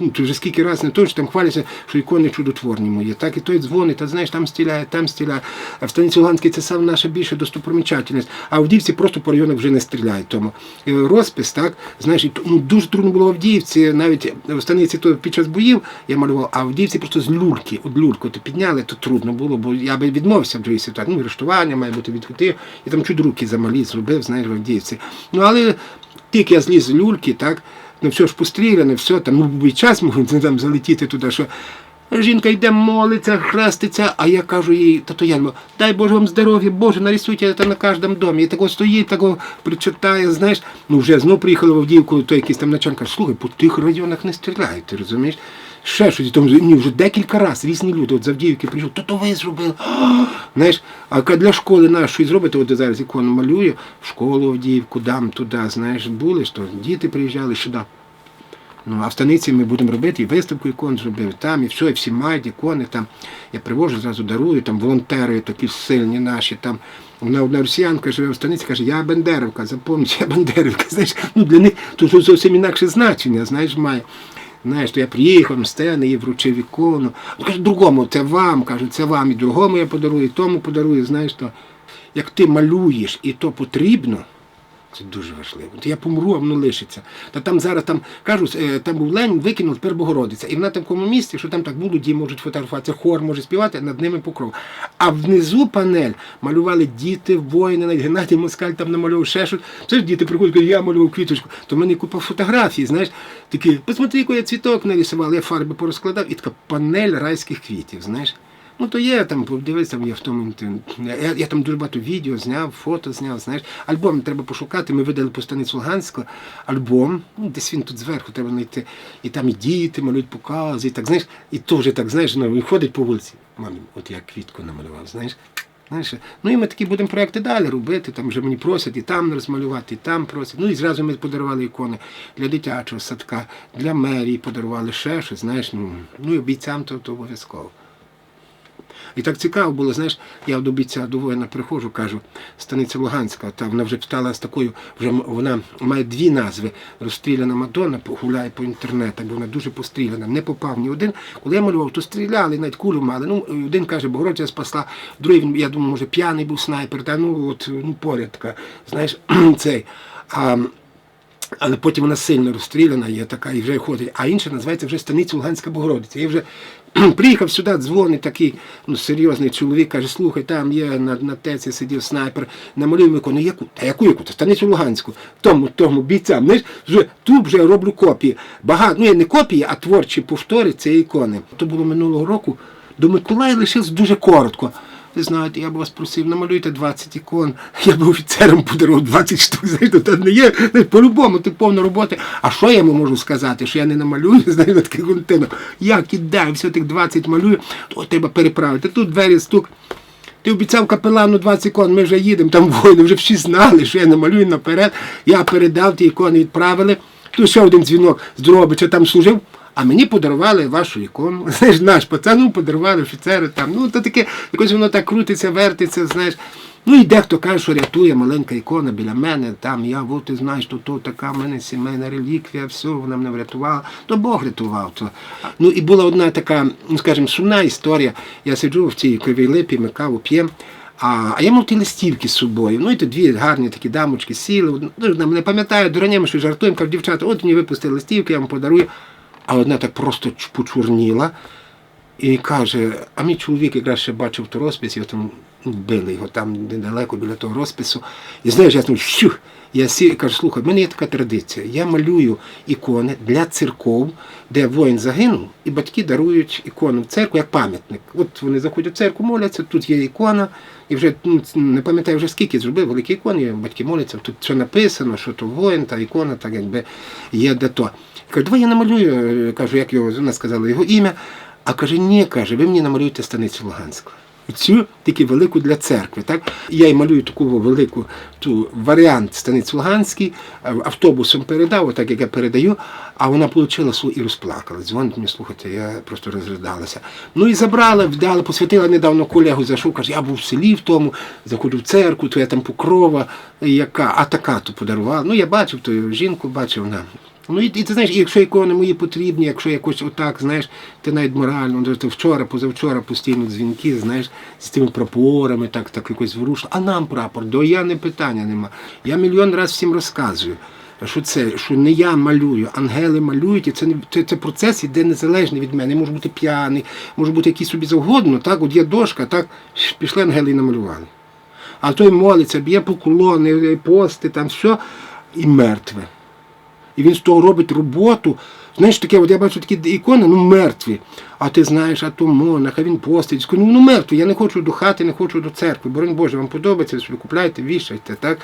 Ну, ти вже скільки разів не то, що там хваляться, що ікони чудотворні мої. Так і той дзвонить, а знаєш, там стріляє, там стріляє. А в станиці Луганській це саме наша більша достопримічательність. А Авдіївці просто по районах вже не стріляють. Тому розпис, так, знаєш, ну, дуже трудно було в Авдіївці, навіть в станиці то під час боїв я малював, а Авдіївці просто з люльки, от люльку то підняли, то трудно було, бо я би відмовився в другій ситуації. Ну, арештування має бути відкрити. І там чуть руки замалі зробив, знаєш, в Авдіївці. Ну, але тільки я зліз з люльки, так, ну все ж постріляне, все, там, ну, і час можуть там залетіти туди, що жінка йде, молиться, хреститься, а я кажу їй, тато дай Боже вам здоров'я, Боже, нарисуйте це на кожному домі. І тако стоїть, тако причитає, знаєш, ну вже знов приїхали в Авдіївку, то якийсь там начальник каже, слухай, по тих районах не стріляють, ти розумієш? Ще щось, там ні, вже декілька разів різні люди, от з Авдіївки прийшов, то то ви зробили. Знаєш, а для школи нашої зробити, от зараз ікону малюю, в школу Авдіївку дам туди, знаєш, були, що діти приїжджали сюди. Ну, а в станиці ми будемо робити і виставку ікон зробив там, і все, і всі мають ікони там. Я привожу, зразу дарую, там волонтери такі сильні наші. там. Вона одна росіянка живе в станиці, каже, я Бендерівка, запам'ятайте, я Бендерівка. Знаєш, ну для них що зовсім інакше значення, знаєш, має. Знаєш, то я приїхав, стени, їй вручив ікону. Ну, каже, другому, це вам, каже, це вам, і другому я подарую, і тому подарую, знаєш, то як ти малюєш і то потрібно, це дуже важливо. Я помру, а воно лишиться. Та там зараз там кажуть, е, там був Ленін, викинув тепер Богородиця. І вона в такому місці, що там так молоді можуть фотографуватися, хор може співати, над ними покров. А внизу панель малювали діти, воїни, навіть Геннадій Москаль там намалював ще щось. Це ж діти приходять, кажуть, я малював квіточку. То в мене купа фотографій, знаєш, такі, посмотри, який я цвіток нарисував, я фарби порозкладав, і така панель райських квітів, знаєш. Ну, то є там, подивись, там є в тому. Я, я там дуже багато відео зняв, фото зняв, знаєш. Альбом треба пошукати. Ми видали по станицю Луганську альбом. Ну, десь він тут зверху треба знайти. І там і діти малюють покази, і так, знаєш, і теж так, знаєш, ну, ходить по вулиці. Мамі, от я квітку намалював, знаєш. Знаєш, ну і ми такі будемо проекти далі робити. Там вже мені просять і там розмалювати, і там просять. Ну і зразу ми подарували ікони для дитячого садка, для мерії подарували ще щось, знаєш, ну, ну і бійцям то, то обов'язково. І так цікаво було, знаєш, я до бійця до воїна приходжу, кажу, станиця Луганська, та вона вже стала з такою, вже вона має дві назви. Розстріляна Мадонна, гуляє по інтернетах, бо вона дуже постріляна. Не попав ні один. Коли я малював, то стріляли, навіть кулю мали. Ну, один каже, Богородця спасла, другий, він, я думаю, може, п'яний був снайпер, та ну от ну, поряд така, знаєш, цей. А, але потім вона сильно розстріляна, є така і вже ходить. А інша називається вже станиця Луганська Богородиця. Я вже приїхав сюди, дзвонить такий ну, серйозний чоловік, каже, слухай, там є на, на теці сидів снайпер, намалюємо ікону. Яку? Та яку яку? Та станицю Луганську. Тому, тому бійцям. Знаєш, вже, тут вже роблю копії. Багато, ну я не копії, а творчі повтори цієї ікони. То було минулого року. До Миколая лишилось дуже коротко. Ви знаєте, я б вас просив, намалюйте 20 ікон. Я б офіцерам подарував 20 штук. Знаєте, то не є по-любому, ти повна роботи. А що я йому можу сказати? Що я не намалюю, знаєте, таке контину. Я кидаю, все тих 20 малюю, то треба переправити. Тут двері стук. Ти обіцяв капелану 20 ікон, ми вже їдемо, там воїни вже всі знали, що я намалюю наперед. Я передав ті ікони, відправили. Тут ще один дзвінок з Дрогобича там служив. А мені подарували вашу ікону. Знаєш, наш пацану подарували офіцери там. Ну, то таке, якось воно так крутиться, вертиться, знаєш. Ну і дехто каже, що рятує маленька ікона біля мене, там я, от ти знаєш, то, то така в мене сімейна реліквія, все, вона мене врятувала. То Бог рятував. То. Ну і була одна така, ну скажімо, сумна історія. Я сиджу в цій кривій липі, ми каву п'ємо. А, а я мав ті листівки з собою. Ну і то дві гарні такі дамочки сіли. Одна- Ну, мене пам'ятає, доронями, що жартуємо, кажуть, дівчата, от мені випустили листівки, я вам подарую. А одна так просто почорніла і каже: а мій чоловік якраз ще бачив ту розпис, його там вбили його там недалеко біля того розпису. І знаєш, я там щух, я сів і кажу, слухай, в мене є така традиція. Я малюю ікони для церков, де воїн загинув, і батьки дарують ікону в церкву як пам'ятник. От вони заходять в церкву, моляться, тут є ікона, і вже ну, не пам'ятаю вже скільки зробив великі ікони, батьки моляться, тут все написано, що то воїн, та ікона, так якби є де то. Кажу, давай я намалюю, е, кажу, як його, вона сказала його ім'я. А каже, ні, каже, ви мені намалюєте станицю Луганську. Цю тільки велику для церкви. Так? Я й малюю таку велику ту варіант станиць Луганській, автобусом передав, отак як я передаю, а вона отримала і розплакала. Дзвонить мені, слухайте, я просто розридалася. Ну і забрала, вдала, посвятила недавно колегу, зайшов, каже, я був в селі в тому, заходжу в церкву, то я там покрова, яка, а така то подарувала. Ну я бачив ту жінку, бачив вона Ну і, і ти знаєш, якщо ікони мої потрібні, якщо якось отак, знаєш, ти навіть морально, ну, ти вчора, позавчора постійно дзвінки, знаєш, з тими прапорами, так, так якось вирушило. А нам прапор, до я не питання нема. Я мільйон разів всім розказую. Що це, що не я малюю, ангели малюють, і це це, це процес іде незалежний від мене. Я можу бути п'яний, можу бути який собі завгодно. Так, от є дошка, так пішли ангели і намалювали. А той молиться, б'є поклони, пости, там все, і мертве. І він з того робить роботу. Знаєш, таке, от я бачу такі ікони, ну мертві. А ти знаєш, а то монах, а він постить. Ну, ну мертвий, я не хочу до хати, не хочу до церкви. Боронь Боже, вам подобається, купляйте, вішайте, так?